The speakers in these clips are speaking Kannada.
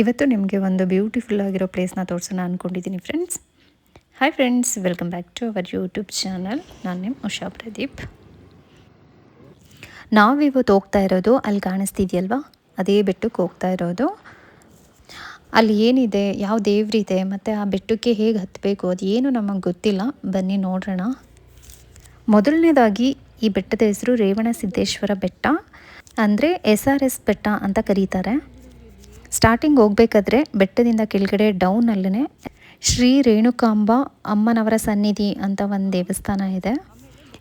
ಇವತ್ತು ನಿಮಗೆ ಒಂದು ಬ್ಯೂಟಿಫುಲ್ ಆಗಿರೋ ಪ್ಲೇಸ್ನ ತೋರಿಸೋಣ ಅಂದ್ಕೊಂಡಿದ್ದೀನಿ friends hi friends welcome back to our YouTube channel ನಾನು ನಿಮ್ಮ ಉಷಾ ಪ್ರದೀಪ್. ನಾವಿವತ್ತು ಹೋಗ್ತಾ ಇರೋದು ಅಲ್ಲಿ ಕಾಣಿಸ್ತಿದೆಯಲ್ವಾ? ಅದೇ ಬೆಟ್ಟಕ್ಕೆ ಹೋಗ್ತಾ ಇರೋದು. ಅಲ್ಲಿ ಏನಿದೆ, ಯಾವ ದೇವ್ರಿದೆ, ಮತ್ತು ಆ ಬೆಟ್ಟಕ್ಕೆ ಹೇಗೆ ಹತ್ತಬೇಕು ಅದು ಏನು ನಮಗೆ ಗೊತ್ತಿಲ್ಲ. ಬನ್ನಿ ನೋಡೋಣ ಮೊದಲನೇದಾಗಿ ಈ ಬೆಟ್ಟದ ಹೆಸರು ರೇವಣ ಸಿದ್ದೇಶ್ವರ ಬೆಟ್ಟ. ಅಂದರೆ ಎಸ್ ಆರ್ ಎಸ್ ಬೆಟ್ಟ ಅಂತ ಕರೀತಾರೆ. ಸ್ಟಾರ್ಟಿಂಗ್ ಹೋಗ್ಬೇಕಾದ್ರೆ ಬೆಟ್ಟದಿಂದ ಕೆಳಗಡೆ ಡೌನಲ್ಲೇ ಶ್ರೀ ರೇಣುಕಾಂಬ ಅಮ್ಮನವರ ಸನ್ನಿಧಿ ಅಂತ ಒಂದು ದೇವಸ್ಥಾನ ಇದೆ.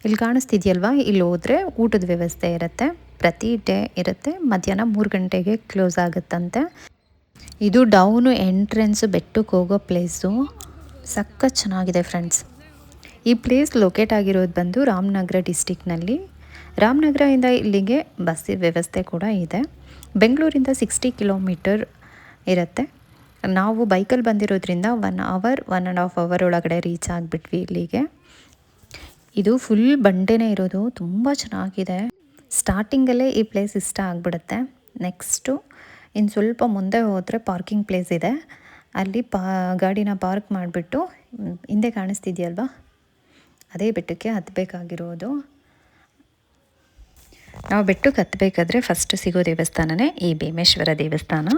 ಇಲ್ಲಿ ಕಾಣಿಸ್ತಿದೆಯಲ್ವಾ? ಇಲ್ಲಿ ಹೋದರೆ ಊಟದ ವ್ಯವಸ್ಥೆ ಇರುತ್ತೆ. ಪ್ರತಿ ಡೇ ಇರುತ್ತೆ. ಮಧ್ಯಾಹ್ನ ಮೂರು ಗಂಟೆಗೆ ಕ್ಲೋಸ್ ಆಗುತ್ತಂತೆ. ಇದು ಡೌನು ಎಂಟ್ರೆನ್ಸು ಬೆಟ್ಟಕ್ಕೆ ಹೋಗೋ ಪ್ಲೇಸು ಸಖತ್ ಚೆನ್ನಾಗಿದೆ ಫ್ರೆಂಡ್ಸ್ ಈ ಪ್ಲೇಸ್ ಲೊಕೇಟ್ ಆಗಿರೋದು ಬಂದು ರಾಮನಗರ ಡಿಸ್ಟಿಕ್ನಲ್ಲಿ ರಾಮನಗರದಿಂದ ಇಲ್ಲಿಗೆ ಬಸ್ಸಿನ ವ್ಯವಸ್ಥೆ ಕೂಡ ಇದೆ. ಬೆಂಗಳೂರಿಂದ ಸಿಕ್ಸ್ಟಿ ಕಿಲೋಮೀಟರ್ ಇರುತ್ತೆ. ನಾವು ಬೈಕಲ್ಲಿ ಬಂದಿರೋದ್ರಿಂದ one hour, one and half hour ಒಳಗಡೆ ರೀಚ್ ಆಗಿಬಿಟ್ವಿ ಇಲ್ಲಿಗೆ. ಇದು ಫುಲ್ ಬಂಡೆನೇ ಇರೋದು, ತುಂಬ ಚೆನ್ನಾಗಿದೆ. ಸ್ಟಾರ್ಟಿಂಗಲ್ಲೇ ಈ ಪ್ಲೇಸ್ ಇಷ್ಟ ಆಗಿಬಿಡುತ್ತೆ. ನೆಕ್ಸ್ಟು, ಇನ್ನು ಸ್ವಲ್ಪ ಮುಂದೆ ಹೋದರೆ ಪಾರ್ಕಿಂಗ್ ಪ್ಲೇಸ್ ಇದೆ. ಅಲ್ಲಿ ಪಾ, ಗಾಡಿನ ಪಾರ್ಕ್ ಮಾಡಿಬಿಟ್ಟು, ಹಿಂದೆ ಕಾಣಿಸ್ತಿದೆಯಲ್ವಾ? ಅದೇ ಬೆಟ್ಟಕ್ಕೆ ಹತ್ತಬೇಕಾಗಿರೋದು ನಾವು ಬೆಟ್ಟಕ್ಕೆ ಹತ್ತಬೇಕಾದ್ರೆ ಫಸ್ಟ್ ಸಿಗೋ ದೇವಸ್ಥಾನನೇ ಈ ಭೀಮೇಶ್ವರ ದೇವಸ್ಥಾನ.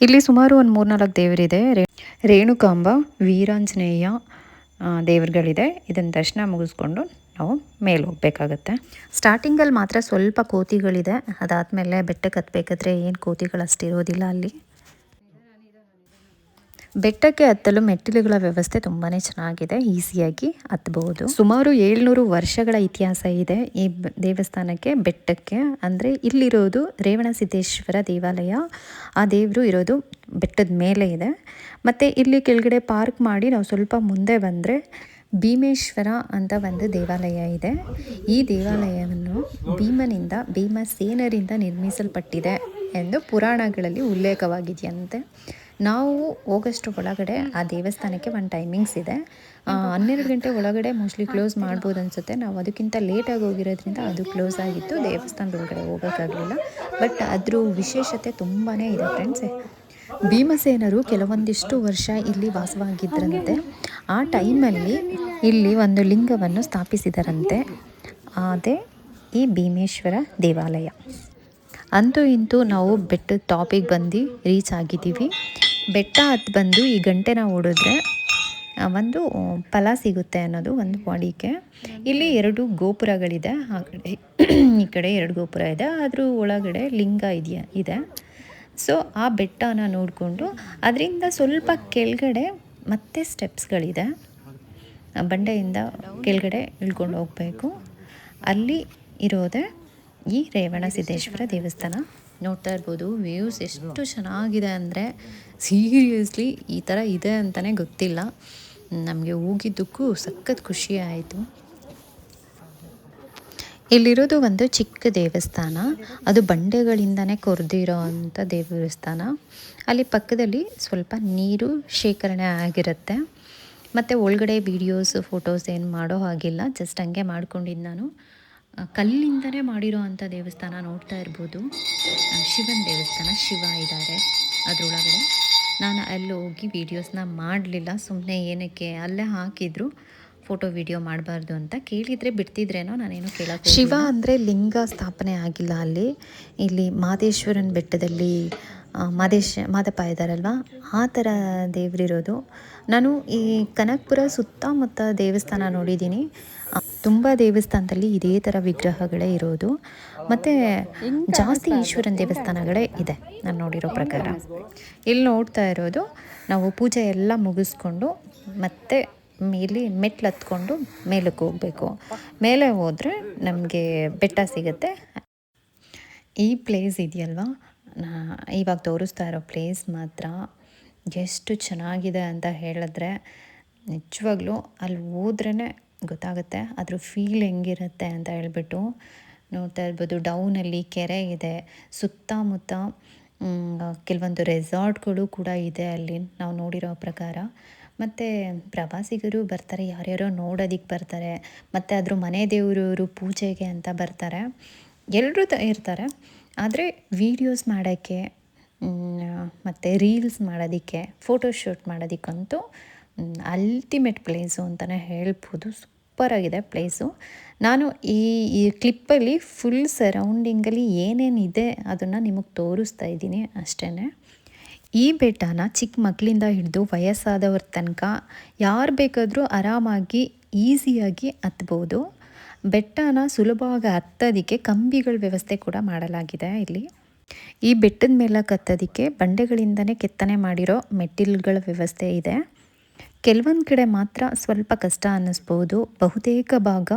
ಇಲ್ಲಿ ಸುಮಾರು ಒಂದು ಮೂರ್ನಾಲ್ಕು ದೇವರಿದೆ. ರೇಣುಕಾಂಬ, ವೀರಾಂಜನೇಯ ದೇವರುಗಳಿದೆ. ಇದನ್ನು ದರ್ಶನ ಮುಗಿಸ್ಕೊಂಡು ನಾವು ಮೇಲೆ ಹೋಗಬೇಕಾಗತ್ತೆ. ಸ್ಟಾರ್ಟಿಂಗಲ್ಲಿ ಮಾತ್ರ ಸ್ವಲ್ಪ ಕೋತಿಗಳಿದೆ. ಅದಾದಮೇಲೆ ಬೆಟ್ಟಕ್ಕೆ ಹತ್ತಬೇಕಾದ್ರೆ ಏನು ಕೋತಿಗಳು ಅಷ್ಟಿರೋದಿಲ್ಲ ಅಲ್ಲಿ. ಬೆಟ್ಟಕ್ಕೆ ಹತ್ತಲು ಮೆಟ್ಟಿಲುಗಳ ವ್ಯವಸ್ಥೆ ತುಂಬಾ ಚೆನ್ನಾಗಿದೆ, ಈಸಿಯಾಗಿ ಹತ್ತಬಹುದು ಸುಮಾರು ಏಳ್ನೂರು ವರ್ಷಗಳ ಇತಿಹಾಸ ಇದೆ ಈ ದೇವಸ್ಥಾನಕ್ಕೆ, ಬೆಟ್ಟಕ್ಕೆ. ಅಂದರೆ ಇಲ್ಲಿರೋದು ರೇವಣ ಸಿದ್ದೇಶ್ವರ ದೇವಾಲಯ. ಆ ದೇವರು ಇರೋದು ಬೆಟ್ಟದ ಮೇಲೆ ಇದೆ. ಮತ್ತು ಇಲ್ಲಿ ಕೆಳಗಡೆ ಪಾರ್ಕ್ ಮಾಡಿ ನಾವು ಸ್ವಲ್ಪ ಮುಂದೆ ಬಂದರೆ ಭೀಮೇಶ್ವರ ಅಂತ ಒಂದು ದೇವಾಲಯ ಇದೆ. ಈ ದೇವಾಲಯವನ್ನು ಭೀಮನಿಂದ, ಭೀಮಸೇನರಿಂದ ನಿರ್ಮಿಸಲ್ಪಟ್ಟಿದೆ ಎಂದು ಪುರಾಣಗಳಲ್ಲಿ ಉಲ್ಲೇಖವಾಗಿದೆಯಂತೆ. ನಾವು ಹೋಗೋಷ್ಟು ಒಳಗಡೆ ಆ ದೇವಸ್ಥಾನಕ್ಕೆ ಒಂದು ಟೈಮಿಂಗ್ಸ್ ಇದೆ. ಹನ್ನೆರಡು ಗಂಟೆ ಒಳಗಡೆ ಮೋಸ್ಟ್ಲಿ ಕ್ಲೋಸ್ ಮಾಡ್ಬೋದು ಅನಿಸುತ್ತೆ. ನಾವು ಅದಕ್ಕಿಂತ ಲೇಟಾಗಿ ಹೋಗಿರೋದ್ರಿಂದ ಅದು ಕ್ಲೋಸ್ ಆಗಿತ್ತು. ದೇವಸ್ಥಾನದ ಒಳಗಡೆ ಹೋಗೋಕ್ಕಾಗಲಿಲ್ಲ. ಬಟ್ ಅದ್ರ ವಿಶೇಷತೆ ತುಂಬಾ ಇದೆ ಫ್ರೆಂಡ್ಸ್ ಭೀಮಸೇನರು ಕೆಲವೊಂದಿಷ್ಟು ವರ್ಷ ಇಲ್ಲಿ ವಾಸವಾಗಿದ್ದರಂತೆ ಆ ಟೈಮಲ್ಲಿ ಇಲ್ಲಿ ಒಂದು ಲಿಂಗವನ್ನು ಸ್ಥಾಪಿಸಿದರಂತೆ. ಅದೇ ಈ ಭೀಮೇಶ್ವರ ದೇವಾಲಯ. ಅಂತೂ ಇಂತೂ ನಾವು ಬೆಟ್ಟದ ಟಾಪಿಗೆ ಬಂದು ರೀಚ್ ಆಗಿದ್ದೀವಿ. ಬೆಟ್ಟ ಹತ್ತು ಬಂದು ಈ ಗಂಟೆನ ಓಡಿದ್ರೆ ಒಂದು ಫಲ ಸಿಗುತ್ತೆ ಅನ್ನೋದು ಒಂದು ವಾಡಿಕೆ ಇಲ್ಲಿ ಎರಡು ಗೋಪುರಗಳಿದೆ. ಆ ಕಡೆ, ಈ ಕಡೆ ಎರಡು ಗೋಪುರ ಇದೆ. ಅದ್ರ ಒಳಗಡೆ ಲಿಂಗ ಇದೆಯಾ, ಇದೆ. ಸೊ ಆ ಬೆಟ್ಟನ ನೋಡಿಕೊಂಡು ಅದರಿಂದ ಸ್ವಲ್ಪ ಕೆಳಗಡೆ ಮತ್ತೆ ಸ್ಟೆಪ್ಸ್ಗಳಿದೆ ಬಂಡೆಯಿಂದ ಕೆಳಗಡೆ ಇಳ್ಕೊಂಡು ಹೋಗಬೇಕು. ಅಲ್ಲಿ ಇರೋದೆ ಈ ರೇವಣ ಸಿದ್ದೇಶ್ವರ ದೇವಸ್ಥಾನ. ನೋಡ್ತಾ ಇರ್ಬೋದು ವ್ಯೂಸ್ ಎಷ್ಟು ಚೆನ್ನಾಗಿದೆ ಅಂದರೆ ಸೀರಿಯಸ್ಲಿ ಈ ಥರ ಇದೆ ಅಂತಲೇ ಗೊತ್ತಿಲ್ಲ. ನಮಗೆ ಹೋಗಿದ್ದಕ್ಕೂ ಸಖತ್ ಖುಷಿ ಆಯಿತು. ಇಲ್ಲಿರೋದು ಒಂದು ಚಿಕ್ಕ ದೇವಸ್ಥಾನ. ಅದು ಬಂಡೆಗಳಿಂದನೇ ಕೊರೆದಿರೋ ಅಂಥ ದೇವಸ್ಥಾನ. ಅಲ್ಲಿ ಪಕ್ಕದಲ್ಲಿ ಸ್ವಲ್ಪ ನೀರು ಶೇಖರಣೆ ಆಗಿರುತ್ತೆ. ಮತ್ತು ಒಳಗಡೆ ವೀಡಿಯೋಸ್ ಫೋಟೋಸ್ ಏನು ಮಾಡೋ ಹಾಗಿಲ್ಲ. ಜಸ್ಟ್ ಹಂಗೆ ಮಾಡ್ಕೊಂಡಿದ್ದು ನಾನು. ಕಲ್ಲಿಂದನೇ ಮಾಡಿರೋ ಅಂಥ ದೇವಸ್ಥಾನ ನೋಡ್ತಾ ಇರ್ಬೋದು. ಶಿವನ ದೇವಸ್ಥಾನ ಶಿವ ಇದ್ದಾರೆ ಅದರೊಳಗಡೆ. ನಾನು ಅಲ್ಲಿ ಹೋಗಿ ವೀಡಿಯೋಸ್ನ ಮಾಡಲಿಲ್ಲ ಸುಮ್ಮನೆ ಏನಕ್ಕೆ ಅಲ್ಲೇ ಹಾಕಿದ್ರು ಫೋಟೋ ವಿಡಿಯೋ ಮಾಡಬಾರ್ದು ಅಂತ ಕೇಳಿದರೆ ಬಿಡ್ತಿದ್ರೇನೋ ನಾನೇನು ಕೇಳ ಶಿವ ಅಂದರೆ ಲಿಂಗ ಸ್ಥಾಪನೆ ಆಗಿಲ್ಲ ಅಲ್ಲಿ. ಇಲ್ಲಿ ಮಾದೇಶ್ವರನ ಬೆಟ್ಟದಲ್ಲಿ ಮಾದೇಶ, ಮಾದಪ್ಪ ಇದ್ದಾರಲ್ವ? ಆ ಥರ ದೇವರಿರೋದು. ನಾನು ಈ ಕನಕಪುರ ಸುತ್ತಮುತ್ತ ದೇವಸ್ಥಾನ ನೋಡಿದ್ದೀನಿ. ತುಂಬ ದೇವಸ್ಥಾನದಲ್ಲಿ ಇದೇ ಥರ ವಿಗ್ರಹಗಳೇ ಇರೋದು. ಮತ್ತು ಜಾಸ್ತಿ ಈಶ್ವರನ ದೇವಸ್ಥಾನಗಳೇ ಇದೆ ನಾನು ನೋಡಿರೋ ಪ್ರಕಾರ. ಇಲ್ಲಿ ನೋಡ್ತಾ ಇರೋದು, ನಾವು ಪೂಜೆ ಎಲ್ಲ ಮುಗಿಸ್ಕೊಂಡು ಮತ್ತೆ ಮೇಲೆ ಮೆಟ್ಲು ಹತ್ಕೊಂಡು ಮೇಲಕ್ಕೆ ಹೋಗಬೇಕು. ಮೇಲೆ ಹೋದರೆ ನಮಗೆ ಬೆಟ್ಟ ಸಿಗುತ್ತೆ. ಈ ಪ್ಲೇಸ್ ಇದೆಯಲ್ವಾ? ಇವಾಗ ತೋರಿಸ್ತಾ ಇರೋ ಪ್ಲೇಸ್ ಮಾತ್ರ ಎಷ್ಟು ಚೆನ್ನಾಗಿದೆ ಅಂತ ಹೇಳಿದ್ರೆ, ನಿಜವಾಗ್ಲೂ ಅಲ್ಲಿ ಹೋದ್ರೇ ಗೊತ್ತಾಗುತ್ತೆ. ಅದ್ರ ಫೀಲ್ ಹೆಂಗಿರುತ್ತೆ ಅಂತ ಹೇಳ್ಬಿಟ್ಟು ನೋಡ್ತಾ ಇರ್ಬೋದು. ಡೌನಲ್ಲಿ ಕೆರೆ ಇದೆ. ಸುತ್ತಮುತ್ತ ಕೆಲವೊಂದು ರೆಸಾರ್ಟ್ಗಳು ಕೂಡ ಇದೆ ಅಲ್ಲಿ ನಾವು ನೋಡಿರೋ ಪ್ರಕಾರ. ಮತ್ತು ಪ್ರವಾಸಿಗರು ಬರ್ತಾರೆ. ಯಾರ್ಯಾರೋ ನೋಡೋದಕ್ಕೆ ಬರ್ತಾರೆ. ಮತ್ತು ಅದ್ರ ಮನೆ ದೇವರವರು ಪೂಜೆಗೆ ಅಂತ ಬರ್ತಾರೆ. ಎಲ್ಲರೂ ತ, ಇರ್ತಾರೆ. ಆದರೆ ವೀಡಿಯೋಸ್ ಮಾಡೋಕ್ಕೆ ಮತ್ತು ರೀಲ್ಸ್ ಮಾಡೋದಕ್ಕೆ ಫೋಟೋಶೂಟ್ ಮಾಡೋದಕ್ಕಂತೂ ಅಲ್ಟಿಮೇಟ್ ಪ್ಲೇಸು ಅಂತಲೇ ಹೇಳ್ಬೋದು. ಸೂಪರಾಗಿದೆ ಪ್ಲೇಸು ನಾನು ಈ ಈ ಕ್ಲಿಪ್ಪಲ್ಲಿ ಫುಲ್ ಸರೌಂಡಿಂಗಲ್ಲಿ ಏನೇನಿದೆ ಅದನ್ನು ನಿಮಗೆ ತೋರಿಸ್ತಾ ಇದ್ದೀನಿ ಅಷ್ಟೇ ಈ ಬೆಟ್ಟನ ಚಿಕ್ಕ ಮಕ್ಕಳಿಂದ ಹಿಡಿದು ವಯಸ್ಸಾದವ್ರ ತನಕ ಯಾರು ಬೇಕಾದರೂ ಆರಾಮಾಗಿ ಈಸಿಯಾಗಿ ಹತ್ಬೋದು. ಬೆಟ್ಟನ ಸುಲಭವಾಗಿ ಹತ್ತೋದಕ್ಕೆ ಕಂಬಿಗಳ ವ್ಯವಸ್ಥೆ ಕೂಡ ಮಾಡಲಾಗಿದೆ ಇಲ್ಲಿ. ಈ ಬೆಟ್ಟದ ಮೇಲೆ ಕತ್ತೋದಕ್ಕೆ ಬಂಡೆಗಳಿಂದನೇ ಕೆತ್ತನೆ ಮಾಡಿರೋ ಮೆಟ್ಟಿಲುಗಳ ವ್ಯವಸ್ಥೆ ಇದೆ. ಕೆಲವೊಂದು ಕಡೆ ಮಾತ್ರ ಸ್ವಲ್ಪ ಕಷ್ಟ ಅನ್ನಿಸ್ಬೋದು. ಬಹುತೇಕ ಭಾಗ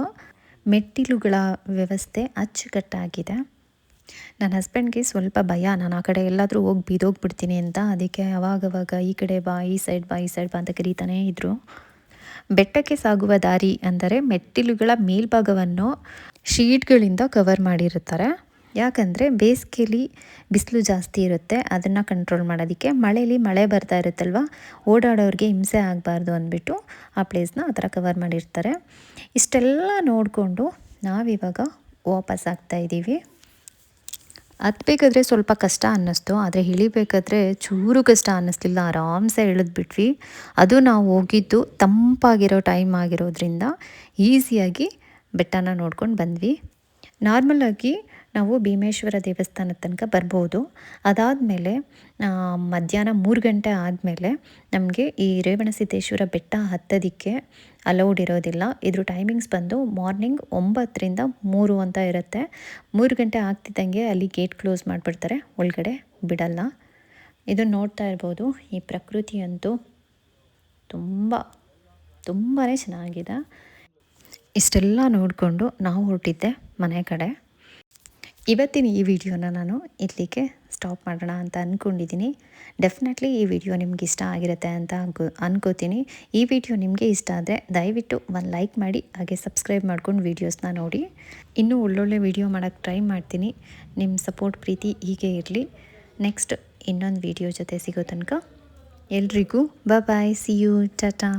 ಮೆಟ್ಟಿಲುಗಳ ವ್ಯವಸ್ಥೆ ಅಚ್ಚುಕಟ್ಟಾಗಿದೆ. ನನ್ನ ಹಸ್ಬೆಂಡ್ಗೆ ಸ್ವಲ್ಪ ಭಯ. ನಾನು ಆ ಕಡೆ ಎಲ್ಲಾದರೂ ಹೋಗಿ ಬೀದೋಗ್ಬಿಡ್ತೀನಿ ಅಂತ ಅದಕ್ಕೆ ಅವಾಗವಾಗ ಈ ಕಡೆ ಬಾ, ಈ ಸೈಡ್ ಬಾ, ಈ ಸೈಡ್ ಬಾ ಅಂತ ಕರೀತಾನೇ ಇದ್ದರು ಬೆಟ್ಟಕ್ಕೆ ಸಾಗುವ ದಾರಿ ಅಂದರೆ ಮೆಟ್ಟಿಲುಗಳ ಮೇಲ್ಭಾಗವನ್ನು ಶೀಟ್ಗಳಿಂದ ಕವರ್ ಮಾಡಿರುತ್ತಾರೆ. ಯಾಕಂದರೆ ಬೇಸಿಗೆಲಿ ಬಿಸಿಲು ಜಾಸ್ತಿ ಇರುತ್ತೆ, ಅದನ್ನು ಕಂಟ್ರೋಲ್ ಮಾಡೋದಕ್ಕೆ. ಮಳೇಲಿ ಮಳೆ ಬರ್ತಾ ಇರುತ್ತಲ್ವ, ಓಡಾಡೋರಿಗೆ ಹಿಂಸೆ ಆಗಬಾರ್ದು ಅಂದ್ಬಿಟ್ಟು ಆ ಪ್ಲೇಸ್ನ ಆ ಥರ ಕವರ್ ಮಾಡಿರ್ತಾರೆ. ಇಷ್ಟೆಲ್ಲ ನೋಡಿಕೊಂಡು ನಾವಿವಾಗ ವಾಪಸ್ ಆಗ್ತಾ ಇದ್ದೀವಿ. ಹತ್ಬೇಕಾದ್ರೆ ಸ್ವಲ್ಪ ಕಷ್ಟ ಅನ್ನಿಸ್ತು, ಆದರೆ ಇಳಿಬೇಕಾದ್ರೆ ಚೂರು ಕಷ್ಟ ಅನ್ನಿಸ್ಲಿಲ್ಲ, ಆರಾಮ್ಸೆ ಇಳಿದ್ಬಿಟ್ವಿ. ಅದು ನಾವು ಹೋಗಿದ್ದು ತಂಪಾಗಿರೋ ಟೈಮ್ ಆಗಿರೋದ್ರಿಂದ ಈಸಿಯಾಗಿ ಬೆಟ್ಟನ ನೋಡ್ಕೊಂಡು ಬಂದ್ವಿ. ನಾರ್ಮಲಾಗಿ ನಾವು ಭೀಮೇಶ್ವರ ದೇವಸ್ಥಾನದ ತನಕ ಬರ್ಬೋದು. ಅದಾದಮೇಲೆ ಮಧ್ಯಾಹ್ನ ಮೂರು ಗಂಟೆ ಆದಮೇಲೆ ನಮಗೆ ಈ ರೇವಣಸಿದ್ದೇಶ್ವರ ಬೆಟ್ಟ ಹತ್ತೋದಕ್ಕೆ ಅಲೌಡ್ ಇರೋದಿಲ್ಲ. ಇದ್ರ ಟೈಮಿಂಗ್ಸ್ ಬಂದು ಮಾರ್ನಿಂಗ್ ಒಂಬತ್ತರಿಂದ ಮೂರು ಅಂತ ಇರುತ್ತೆ. ಮೂರು ಗಂಟೆ ಆಗ್ತಿದ್ದಂಗೆ ಅಲ್ಲಿ ಗೇಟ್ ಕ್ಲೋಸ್ ಮಾಡಿಬಿಡ್ತಾರೆ. ಒಳಗಡೆ ಬಿಡಲ್ಲ. ಇದು ನೋಡ್ತಾ ಇರ್ಬೋದು. ಈ ಪ್ರಕೃತಿ ಅಂತೂ ತುಂಬ ತುಂಬಾ ಚೆನ್ನಾಗಿದೆ. ಇಷ್ಟೆಲ್ಲ ನೋಡಿಕೊಂಡು ನಾವು ಹೊರಟಿದ್ದೆ ಮನೆ ಕಡೆ. ಇವತ್ತಿನ ಈ ವಿಡಿಯೋನ ನಾನು ಇಲ್ಲಿಗೆ ಸ್ಟಾಪ್ ಮಾಡೋಣ ಅಂತ ಅಂದ್ಕೊಂಡಿದ್ದೀನಿ ಡೆಫಿನೆಟ್ಲಿ ಈ ವಿಡಿಯೋ ನಿಮ್ಗೆ ಇಷ್ಟ ಆಗಿರುತ್ತೆ ಅಂತ ಅನ್ಕೋ, ಅನ್ಕೋತೀನಿ. ಈ ವಿಡಿಯೋ ನಿಮಗೆ ಇಷ್ಟ ಆದರೆ ದಯವಿಟ್ಟು ಒಂದು ಲೈಕ್ ಮಾಡಿ, ಹಾಗೆ ಸಬ್ಸ್ಕ್ರೈಬ್ ಮಾಡ್ಕೊಂಡು ವೀಡಿಯೋಸ್ನ ನೋಡಿ. ಇನ್ನೂ ಒಳ್ಳೊಳ್ಳೆ ವಿಡಿಯೋ ಮಾಡೋಕ್ಕೆ ಟ್ರೈ ಮಾಡ್ತೀನಿ. ನಿಮ್ಮ ಸಪೋರ್ಟ್ ಪ್ರೀತಿ ಹೀಗೆ ಇರಲಿ. ನೆಕ್ಸ್ಟ್ ಇನ್ನೊಂದು ವಿಡಿಯೋ ಜೊತೆ ಸಿಗೋ ತನಕ ಎಲ್ರಿಗೂ ಬಾಯ್ ಸಿ ಯು ಟಾಟಾ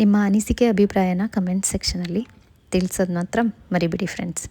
ನಿಮ್ಮ ಅನಿಸಿಕೆ, ಅಭಿಪ್ರಾಯನ ಕಮೆಂಟ್ ಸೆಕ್ಷನಲ್ಲಿ ತಿಳಿಸೋದು ಮಾತ್ರ ಮರಿಬಿಡಿ ಫ್ರೆಂಡ್ಸ್